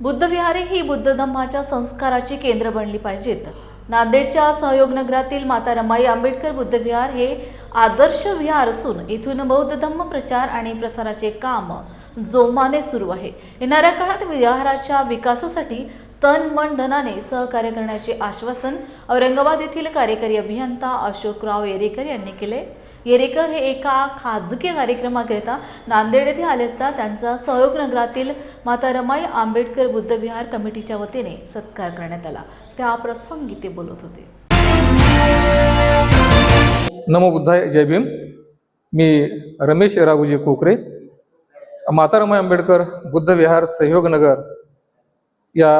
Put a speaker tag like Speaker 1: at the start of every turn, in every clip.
Speaker 1: बुद्धविहारे ही बुद्ध धम्माच्या संस्काराची केंद्र बनली पाहिजेत. नांदेडच्या सहयोग नगरातील माता रमाई आंबेडकर बुद्धविहार हे आदर्श विहार असून इथून बौद्ध धम्म प्रचार आणि प्रसाराचे काम जोमाने सुरू आहे. येणाऱ्या काळात विहाराच्या विकासासाठी तन मन धनाने सहकार्य करण्याचे आश्वासन औरंगाबाद येथील कार्यकारी अभियंता अशोकराव येरेकर यांनी केले. येरेकर हे एका खाजगी कार्यक्रमाकरिता नांदेड येथे आले असता त्यांचा सहयोग नगरातील माता रमाई आंबेडकर बुद्धविहार कमिटीच्या वतीने सत्कार करण्यात आला. त्या प्रसंगी ते बोलत होते.
Speaker 2: नमो बुद्धाय जय भीम. मी रमेश राघुजी कोकरे. मातारमाई आंबेडकर बुद्ध विहार सहयोग नगर या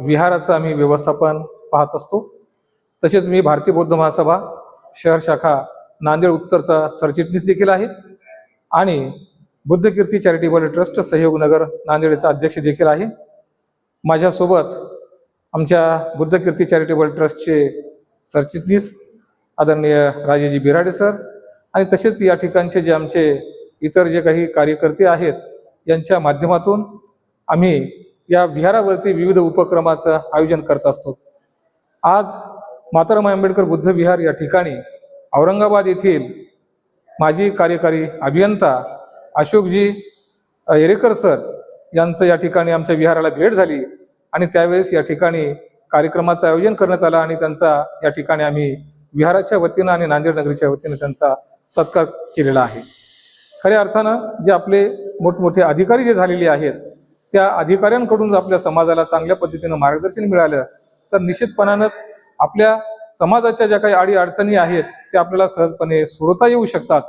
Speaker 2: विहाराचं आम्ही व्यवस्थापन पाहत असतो. तसेच मी भारतीय बौद्ध महासभा शहर शाखा नांदेड उत्तरचा सरचिटणीस देखील आहे. आणि बुद्धकीर्ती चॅरिटेबल ट्रस्ट सहयोग नगर नांदेडचा अध्यक्ष देखील आहे. माझ्यासोबत आमच्या बुद्धकीर्ती चॅरिटेबल ट्रस्टचे सरचिटणीस आदरणीय राजेजी बिराडे सर आणि तसेच या ठिकाणचे जे आमचे इतर जे काही कार्यकर्ते आहेत यांच्या माध्यमातून आम्ही या विहारावरती विविध उपक्रमाचं आयोजन करत असतो. आज माताराम आंबेडकर बुद्ध विहार या ठिकाणी औरंगाबाद येथील माजी कार्यकारी अभियंता अशोकजी येरेकर सर यांचं या ठिकाणी आमच्या विहाराला भेट झाली आणि त्यावेळेस या ठिकाणी कार्यक्रमाचं आयोजन करण्यात आलं आणि त्यांचा या ठिकाणी आम्ही विहाराच्या वतीनं आणि नांदेड नगरीच्या वतीनं त्यांचा सत्कार केलेला आहे. खऱ्या अर्थानं जे आपले मोठमोठे अधिकारी जे झालेले आहेत त्या अधिकाऱ्यांकडून जर आपल्या समाजाला चांगल्या पद्धतीनं मार्गदर्शन मिळालं तर निश्चितपणानंच आपल्या समाजाच्या ज्या काही आडी अडचणी आहेत त्या आपल्याला सहजपणे सोडवता येऊ शकतात.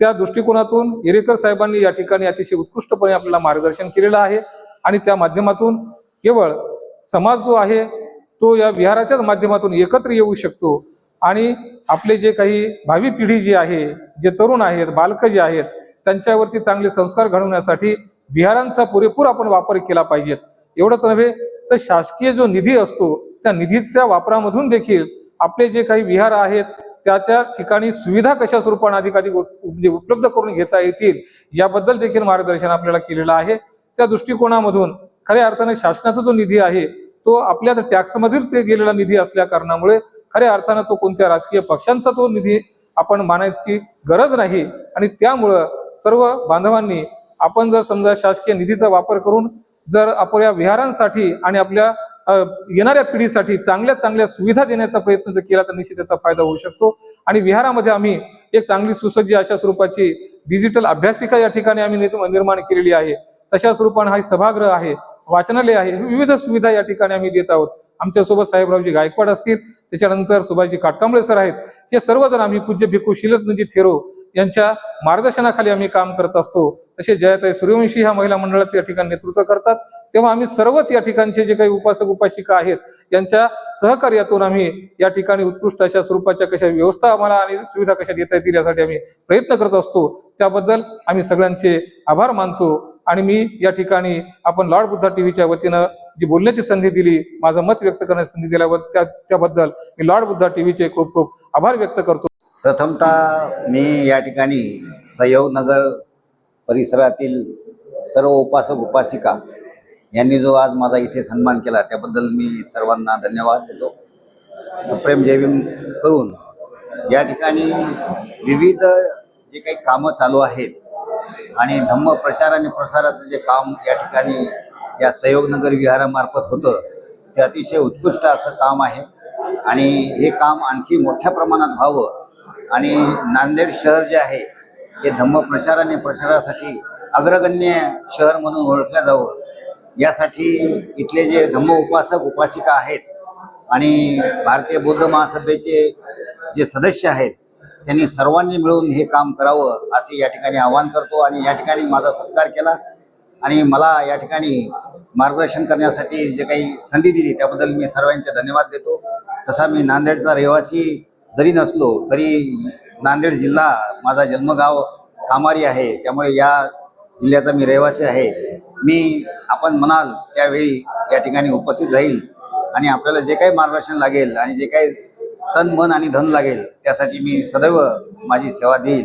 Speaker 2: त्या दृष्टिकोनातून इरेकर साहेबांनी या ठिकाणी अतिशय उत्कृष्टपणे आपल्याला मार्गदर्शन केलेलं आहे आणि त्या माध्यमातून केवळ समाज जो आहे तो या विहाराच्याच माध्यमातून एकत्र येऊ शकतो. आणि आपले जे काही भावी पिढी जी आहे जे तरुण आहेत बालकं जे आहेत त्यांच्यावरती चांगले संस्कार घडवण्यासाठी विहारांचा पुरेपूर आपण वापर केला पाहिजेत. एवढंच नव्हे तर शासकीय जो निधी असतो त्या निधीच्या वापरामधून देखील आपले जे काही विहार आहेत त्याच्या ठिकाणी सुविधा कशा स्वरूपाने अधिकाधिक म्हणजे उपलब्ध करून घेता येतील याबद्दल देखील मार्गदर्शन आपल्याला केलेलं आहे. त्या दृष्टिकोनामधून खऱ्या अर्थाने शासनाचा जो निधी आहे तो आपल्या टॅक्समधील ते गेलेला निधी असल्या कारणामुळे खऱ्या अर्थानं तो कोणत्या राजकीय पक्षांचा तो निधी आपण मानायची गरज नाही. आणि त्यामुळं सर्व बांधवांनी आपण जर समजा शासकीय निधीचा वापर करून जर आपल्या विहारांसाठी आणि आपल्या येणाऱ्या पिढीसाठी चांगल्या चांगल्या सुविधा देण्याचा प्रयत्न जर केला तर निश्चित त्याचा फायदा होऊ शकतो. आणि विहारामध्ये आम्ही एक चांगली सुसज्ज अशा स्वरूपाची डिजिटल अभ्यासिका या ठिकाणी आम्ही निर्माण केलेली आहे. तशा स्वरूपाने हा सभागृह आहे वाचनालय आहे विविध सुविधा या ठिकाणी आम्ही देत आहोत. आमच्यासोबत साहेबरावजी गायकवाड असतील त्याच्यानंतर सुभाषजी काटकांबळे सर आहेत. हे सर्वजण आम्ही पूज्य भिकू शिलतनजी थेरो यांच्या मार्गदर्शनाखाली आम्ही काम करत असतो. तसे जयताई सूर्यवंशी ह्या महिला मंडळाचं या ठिकाणी नेतृत्व करतात. तेव्हा आम्ही सर्वच या ठिकाणचे जे काही उपासक उपासिका आहेत यांच्या सहकार्यातून आम्ही या ठिकाणी उत्कृष्ट अशा स्वरूपाच्या कशा व्यवस्था आम्हाला आणि सुविधा कशा देता येतील यासाठी आम्ही प्रयत्न करत असतो. त्याबद्दल आम्ही सगळ्यांचे आभार मानतो आणि मी या ठिकाणी आपण लॉर्ड बुद्धा टीव्हीच्या वतीनं जी बोलण्याची संधी दिली माझं मत व्यक्त करण्याची संधी दिल्याबद्दल त्या त्याबद्दल मी लॉर्ड बुद्धा टीव्हीचे खूप खूप आभार व्यक्त करतो.
Speaker 3: प्रथमतः मी या ठिकाणी सहयोग नगर परिसरातील सर्व उपासक उपासिका यांनी जो आज माझा इथे सन्मान केला त्याबद्दल मी सर्वांना धन्यवाद देतो. सप्रेम जयभीम करून या ठिकाणी विविध जे काही कामं चालू आहेत आणि धम्म प्रचार आणि प्रसाराचं जे काम या ठिकाणी या सहयोग नगर विहारामार्फत होतं ते अतिशय उत्कृष्ट असं काम आहे. आणि हे काम आणखी मोठ्या प्रमाणात व्हावं आणि नांदेड शहर जे आहे हे धम्म प्रचार आणि प्रचारासाठी अग्रगण्य शहर म्हणून ओळखलं जावं. यासाठी इथले जे धम्म उपासक उपासिका आहेत आणि भारतीय बौद्ध महासभेचे जे सदस्य आहेत त्यांनी सर्वांनी मिळून हे काम करावं असे या ठिकाणी आवाहन करतो आणि या ठिकाणी माझा सत्कार केला. आणि मला या ठिकाणी मार्गदर्शन करण्यासाठी जे काही संधी दिली त्याबद्दल मी सर्वांचे धन्यवाद देतो. तसा मी नांदेडचा रहिवासी जरी नसलो तरी नांदेड जिल्हा माझा जन्मगाव कामारी आहे. त्यामुळे या जिल्ह्याचा मी रहिवासी आहे. मी आपण म्हणाल त्यावेळी या ठिकाणी उपस्थित राहील आणि आपल्याला जे काही मार्गदर्शन लागेल आणि जे काही तन मन आणि धन लागेल त्यासाठी मी सदैव माझी सेवा देईल.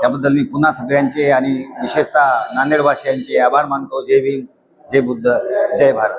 Speaker 3: त्याबद्दल मी पुन्हा सगळ्यांचे आणि विशेषतः नांदेडवासियांचे आभार मानतो. जय भीम जय बुद्ध जय भारत.